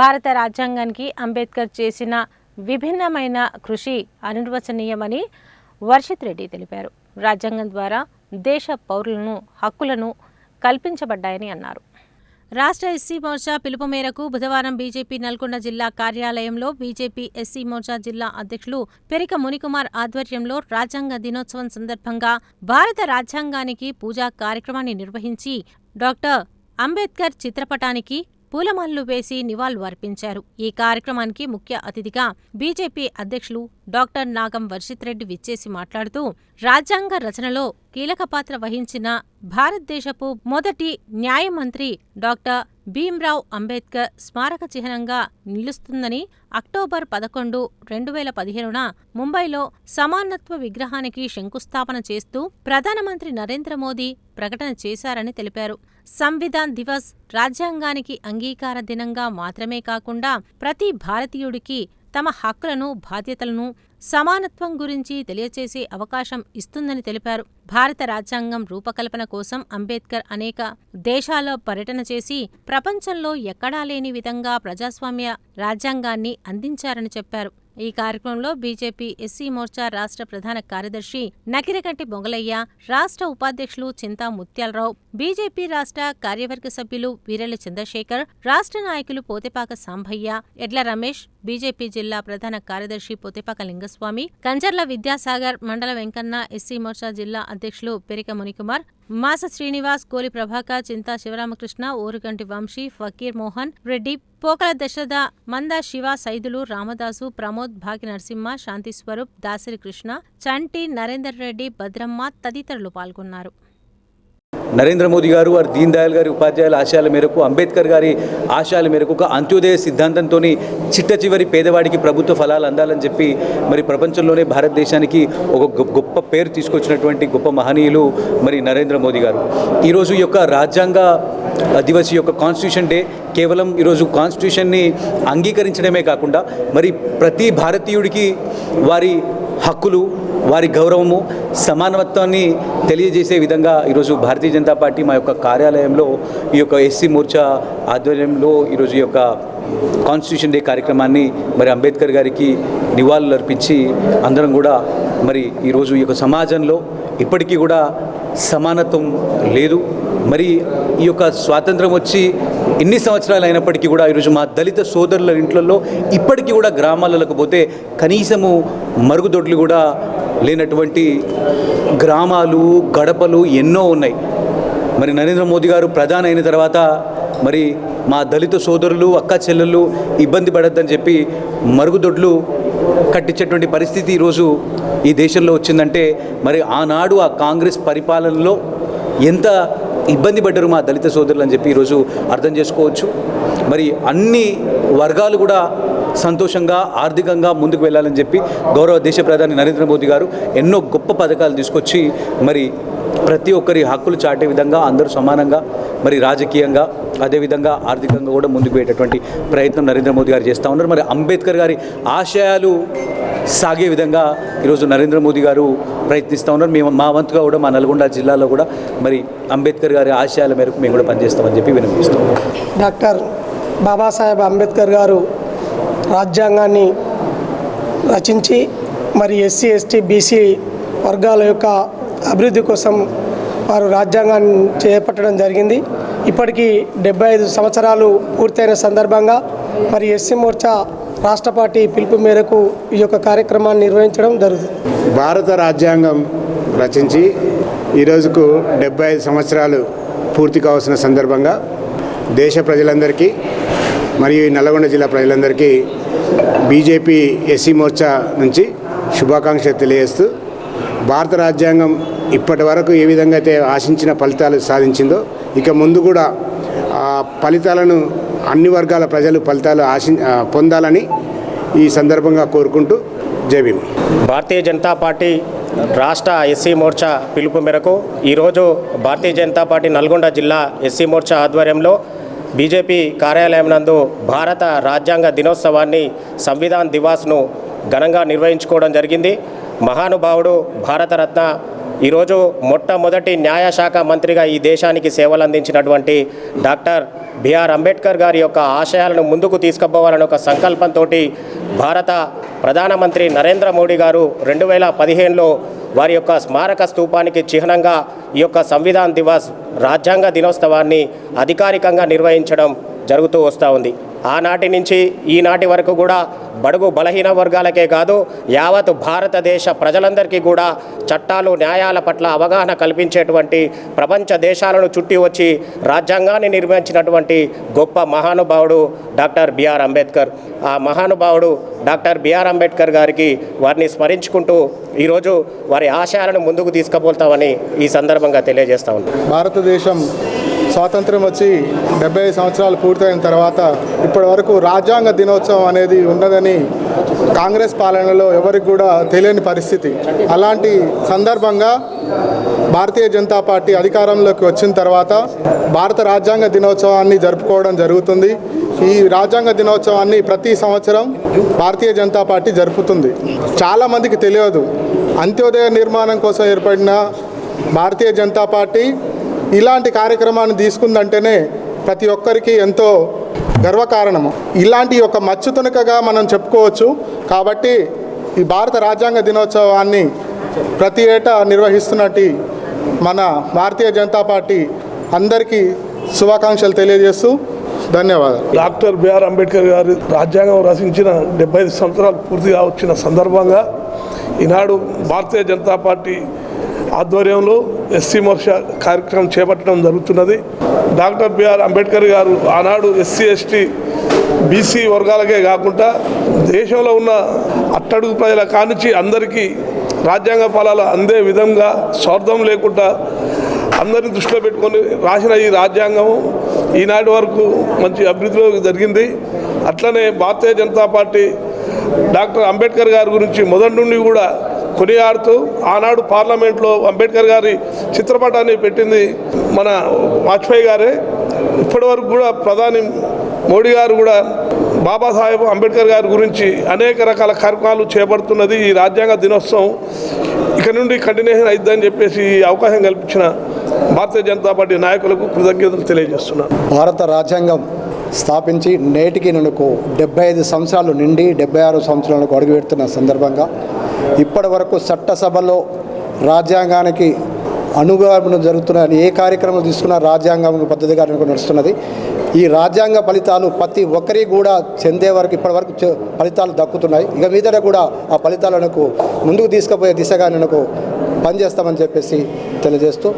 భారత రాజ్యాంగానికి అంబేద్కర్ చేసిన విభిన్నమైన కృషి అనిర్వచనీయమని వర్షిత్ రెడ్డి తెలిపారు. రాజ్యాంగం ద్వారా దేశ పౌరులను హక్కులను కల్పించబడ్డాయని అన్నారు. రాష్ట్ర ఎస్సీ మోర్చా పిలుపు మేరకు బుధవారం బీజేపీ నల్గొండ జిల్లా కార్యాలయంలో బీజేపీ ఎస్సీ మోర్చా జిల్లా అధ్యక్షులు పెరిక మునికుమార్ ఆధ్వర్యంలో రాజ్యాంగ దినోత్సవం సందర్భంగా భారత రాజ్యాంగానికి పూజా కార్యక్రమాన్ని నిర్వహించి డాక్టర్ అంబేద్కర్ చిత్రపటానికి పూలమాలలు వేసి నివాళులు అర్పించారు ఈ కార్యక్రమానికి ముఖ్య అతిథిగా బీజేపీ అధ్యక్షులు డాక్టర్ నాగం వర్షిత్ రెడ్డి విచ్చేసి మాట్లాడుతూ రాజ్యాంగ రచనలో కీలక పాత్ర వహించిన భారతదేశపు మొదటి న్యాయమంత్రి డాక్టర్ భీమ్రావ్ అంబేద్కర్ స్మారక చిహ్నంగా నిలుస్తుందని అక్టోబర్ పదకొండు రెండు వేల పదిహేనున ముంబైలో సమానత్వ విగ్రహానికి శంకుస్థాపన చేస్తూ ప్రధానమంత్రి నరేంద్ర మోదీ ప్రకటన చేశారని తెలిపారు. సంవిధాన్ దివస్ రాజ్యాంగానికి అంగీకార దినంగా మాత్రమే కాకుండా ప్రతి భారతీయుడికి తమ హక్కులను బాధ్యతలను సమానత్వం గురించి తెలియచేసే అవకాశం ఇస్తుందని తెలిపారు. భారత రాజ్యాంగం రూపకల్పన కోసం అంబేద్కర్ అనేక దేశాల్లో పర్యటన చేసి ప్రపంచంలో ఎక్కడా లేని విధంగా ప్రజాస్వామ్య రాజ్యాంగాన్ని అందించారని చెప్పారు. ఈ కార్యక్రమంలో బీజేపీ ఎస్సీ మోర్చా రాష్ట్ర ప్రధాన కార్యదర్శి నకిరకంటి బొంగలయ్య రాష్ట్ర ఉపాధ్యక్షులు చింతా ముత్యాలరావు బీజేపీ రాష్ట్ర కార్యవర్గ సభ్యులు వీరెల్లి చంద్రశేఖర్ రాష్ట్ర నాయకులు పోతేపాక సాంభయ్య ఎడ్ల రమేష్ బీజేపీ జిల్లా ప్రధాన కార్యదర్శి పోతేపాక లింగస్వామి కంజర్ల విద్యాసాగర్ మండల వెంకన్న ఎస్సీ మోర్చా జిల్లా అధ్యక్షులు పెరిక మునికుమార్ మాస శ్రీనివాస్ కోలి ప్రభాకర్ చింతా శివరామకృష్ణ ఊరుగంటి వంశీ ఫకీర్ మోహన్ రెడ్డి పోకల దశరథ మంద శివ సైదులు రామదాసు ప్రమోద్ భాగ్య నరసింహ శాంతి స్వరూప్ దాసరి కృష్ణ చంటి నరేందర్ రెడ్డి భద్రమ్మ తదితరులు పాల్గొన్నారు. నరేంద్ర మోదీ గారు వారు దీన్ దయాల్ గారి ఉపాధ్యాయుల ఆశయాల మేరకు అంబేద్కర్ గారి ఆశయాల మేరకు ఒక అంత్యోదయ సిద్ధాంతంతో చిట్ట చివరి పేదవాడికి ప్రభుత్వ ఫలాలు అందాలని చెప్పి మరి ప్రపంచంలోనే భారతదేశానికి ఒక గొప్ప పేరు తీసుకొచ్చినటువంటి గొప్ప మహనీయులు మరి నరేంద్ర మోదీ గారు. ఈరోజు ఈ యొక్క రాజ్యాంగ దివస్ యొక్క కాన్స్టిట్యూషన్ డే కేవలం ఈరోజు కాన్స్టిట్యూషన్ని అంగీకరించడమే కాకుండా మరి ప్రతి భారతీయుడికి వారి హక్కులు వారి గౌరవము సమానత్వాన్ని తెలియజేసే విధంగా ఈరోజు భారతీయ జనతా పార్టీ మా యొక్క కార్యాలయంలో ఈ యొక్క ఎస్సీ మోర్చా ఆధ్వర్యంలో ఈరోజు ఈ యొక్క కాన్స్టిట్యూషన్ డే కార్యక్రమాన్ని మరి అంబేద్కర్ గారికి నివాళులు అర్పించి అందరం కూడా మరి ఈరోజు ఈ యొక్క సమాజంలో ఇప్పటికీ కూడా సమానత్వం లేదు. మరి ఈ యొక్క స్వాతంత్రం వచ్చి ఎన్ని సంవత్సరాలు అయినప్పటికీ కూడా ఈరోజు మా దళిత సోదరుల ఇంట్లో ఇప్పటికీ కూడా గ్రామాలకు పోతే కనీసము మరుగుదొడ్లు కూడా లేనటువంటి గ్రామాలు గడపలు ఎన్నో ఉన్నాయి. మరి నరేంద్ర మోదీ గారు ప్రధాని అయిన తర్వాత మరి మా దళిత సోదరులు అక్క చెల్లెళ్ళు ఇబ్బంది పడద్దని చెప్పి మరుగుదొడ్లు కట్టించేటువంటి పరిస్థితి ఈరోజు ఈ దేశంలో వచ్చిందంటే మరి ఆనాడు ఆ కాంగ్రెస్ పరిపాలనలో ఎంత ఇబ్బంది పడ్డారు మా దళిత సోదరులు అని చెప్పి ఈరోజు అర్థం చేసుకోవచ్చు. మరి అన్ని వర్గాలు కూడా సంతోషంగా ఆర్థికంగా ముందుకు వెళ్ళాలని చెప్పి గౌరవ దేశ ప్రధాని నరేంద్ర మోదీ గారు ఎన్నో గొప్ప పథకాలు తీసుకొచ్చి మరి ప్రతి ఒక్కరి హక్కులు చాటే విధంగా అందరూ సమానంగా మరి రాజకీయంగా అదేవిధంగా ఆర్థికంగా కూడా ముందుకు పోయేటటువంటి ప్రయత్నం నరేంద్ర మోదీ గారు చేస్తూ ఉన్నారు. మరి అంబేద్కర్ గారి ఆశయాలు సాగే విధంగా ఈరోజు నరేంద్ర మోదీ గారు ప్రయత్నిస్తూ ఉన్నారు. మేము మా వంతుగా కూడా మా నల్గొండ జిల్లాలో కూడా మరి అంబేద్కర్ గారి ఆశయాల మేరకు మేము కూడా పనిచేస్తామని చెప్పి వినిపిస్తాం డాక్టర్ బాబాసాహెబ్ అంబేద్కర్ గారు రాజ్యాంగాన్ని రచించి మరి ఎస్సీ ఎస్టీ బీసీ వర్గాల యొక్క అభివృద్ధి కోసం వారు రాజ్యాంగాన్ని చేపట్టడం జరిగింది. ఇప్పటికీ డెబ్బై ఐదు సంవత్సరాలు పూర్తయిన సందర్భంగా మరి ఎస్సీ మోర్చా రాష్ట్ర పార్టీ పిలుపు మేరకు ఈ యొక్క కార్యక్రమాన్ని నిర్వహించడం జరుగుతుంది. భారత రాజ్యాంగం రచించి ఈరోజుకు డెబ్బై ఐదు సంవత్సరాలు పూర్తి కావాల్సిన సందర్భంగా దేశ ప్రజలందరికీ మరియు ఈ నల్లగొండ జిల్లా ప్రజలందరికీ బీజేపీ ఎస్సీ మోర్చా నుంచి శుభాకాంక్షలు తెలియజేస్తూ భారత రాజ్యాంగం ఇప్పటి వరకు ఏ విధంగా అయితే ఆశించిన ఫలితాలు సాధించిందో ఇక ముందు కూడా ఆ ఫలితాలను అన్ని వర్గాల ప్రజలు ఫలితాలు ఆశి పొందాలని ఈ సందర్భంగా కోరుకుంటూ జై భారతీయ జనతా పార్టీ రాష్ట్ర ఎస్సీ మోర్చా పిలుపు మేరకు ఈరోజు భారతీయ జనతా పార్టీ నల్గొండ జిల్లా ఎస్సీ మోర్చా ఆధ్వర్యంలో బీజేపీ కార్యాలయం నందు భారత రాజ్యాంగ దినోత్సవాన్ని సంవిధాన్ దివాస్ను ఘనంగా నిర్వహించుకోవడం జరిగింది. మహానుభావుడు భారతరత్న ఈరోజు మొట్టమొదటి న్యాయశాఖ మంత్రిగా ఈ దేశానికి సేవలు అందించినటువంటి డాక్టర్ బిఆర్ అంబేద్కర్ గారి యొక్క ఆశయాలను ముందుకు తీసుకుపోవాలని ఒక సంకల్పంతో భారత ప్రధానమంత్రి నరేంద్ర మోడీ గారు రెండు వేల పదిహేనులో వారి యొక్క స్మారక స్తూపానికి చిహ్నంగా ఈ యొక్క సంవిధాన్ దివస్ రాజ్యాంగ దినోత్సవాన్ని అధికారికంగా నిర్వహించడం జరుగుతూ వస్తూ ఉంది. ఆనాటి నుంచి ఈనాటి వరకు కూడా బడుగు బలహీన వర్గాలకే కాదు యావత్ భారతదేశ ప్రజలందరికీ కూడా చట్టాలు న్యాయాల పట్ల అవగాహన కల్పించేటువంటి ప్రపంచ దేశాలను చుట్టి వచ్చి రాజ్యాంగాన్ని నిర్మించినటువంటి గొప్ప మహానుభావుడు డాక్టర్ బిఆర్ అంబేద్కర్. ఆ మహానుభావుడు డాక్టర్ బిఆర్ అంబేద్కర్ గారికి వారిని స్మరించుకుంటూ ఈరోజు వారి ఆశయాలను ముందుకు తీసుకుపోతామని ఈ సందర్భంగా తెలియజేస్తా ఉన్నాం. భారతదేశం స్వాతంత్రం వచ్చి డెబ్బై ఐదు సంవత్సరాలు పూర్తయిన తర్వాత ఇప్పటి వరకు రాజ్యాంగ దినోత్సవం అనేది ఉన్నదని కాంగ్రెస్ పాలనలో ఎవరికి కూడా తెలియని పరిస్థితి. అలాంటి సందర్భంగా భారతీయ జనతా పార్టీ అధికారంలోకి వచ్చిన తర్వాత భారత రాజ్యాంగ దినోత్సవాన్ని జరుపుకోవడం జరుగుతుంది. ఈ రాజ్యాంగ దినోత్సవాన్ని ప్రతి సంవత్సరం భారతీయ జనతా పార్టీ జరుపుతుంది. చాలామందికి తెలియదు. అంత్యోదయ నిర్మాణం కోసం ఏర్పడిన భారతీయ జనతా పార్టీ ఇలాంటి కార్యక్రమాన్ని తీసుకుందంటేనే ప్రతి ఒక్కరికి ఎంతో గర్వకారణము. ఇలాంటి ఒక మచ్చు తునకగా మనం చెప్పుకోవచ్చు. కాబట్టి ఈ భారత రాజ్యాంగ దినోత్సవాన్ని ప్రతి ఏటా నిర్వహిస్తున్నట్టు మన భారతీయ జనతా పార్టీ అందరికీ శుభాకాంక్షలు తెలియజేస్తూ ధన్యవాదాలు. డాక్టర్ బిఆర్ అంబేద్కర్ గారు రాజ్యాంగం రచించిన డెబ్బై ఐదు సంవత్సరాలు పూర్తిగా వచ్చిన సందర్భంగా ఈనాడు భారతీయ జనతా పార్టీ ఆధ్వర్యంలో ఎస్సీ మోక్ష కార్యక్రమం చేపట్టడం జరుగుతున్నది. డాక్టర్ బిఆర్ అంబేద్కర్ గారు ఆనాడు ఎస్సీ ఎస్టీ బీసీ వర్గాలకే కాకుండా దేశంలో ఉన్న అట్టడుగు ప్రజల కానించి అందరికీ రాజ్యాంగ ఫలాలు అందే విధంగా స్వార్థం లేకుండా అందరిని దృష్టిలో పెట్టుకొని రాసిన ఈ రాజ్యాంగం ఈనాటి వరకు మంచి అభివృద్ధిలో జరిగింది. అట్లనే భారతీయ జనతా పార్టీ డాక్టర్ అంబేద్కర్ గారి గురించి మొదటి నుండి కూడా కొనియాడుతూ ఆనాడు పార్లమెంట్లో అంబేద్కర్ గారి చిత్రపటాన్ని పెట్టింది మన వాజ్పేయి గారే. ఇప్పటి వరకు కూడా ప్రధాని మోడీ గారు కూడా బాబాసాహెబ్ అంబేద్కర్ గారి గురించి అనేక రకాల కార్యక్రమాలు చేపడుతున్నది ఈ రాజ్యాంగ దినోత్సవం. ఇక నుండి కంటిన్యూషన్ అయిద్దని చెప్పేసి ఈ అవకాశం కల్పించిన భారతీయ జనతా పార్టీ నాయకులకు కృతజ్ఞతలు తెలియజేస్తున్నాను భారత రాజ్యాంగం స్థాపించి నేటికి నన్నుకు డెబ్బై ఐదు సంవత్సరాలు నిండి డెబ్బై ఆరు సంవత్సరాలకు అడుగుపెడుతున్న సందర్భంగా ఇప్పటి వరకు చట్టసభలో రాజ్యాంగానికి అనుగుణం జరుగుతున్న ఏ కార్యక్రమం తీసుకున్నా రాజ్యాంగం పద్ధతిగా నడుస్తున్నది. ఈ రాజ్యాంగ ఫలితాలు ప్రతి ఒక్కరికి కూడా చెందే వరకు ఇప్పటి వరకు ఫలితాలు దక్కుతున్నాయి. ఇక మీదట కూడా ఆ ఫలితాలను ముందుకు తీసుకుపోయే దిశగా నేను పనిచేస్తామని చెప్పేసి తెలియజేస్తూ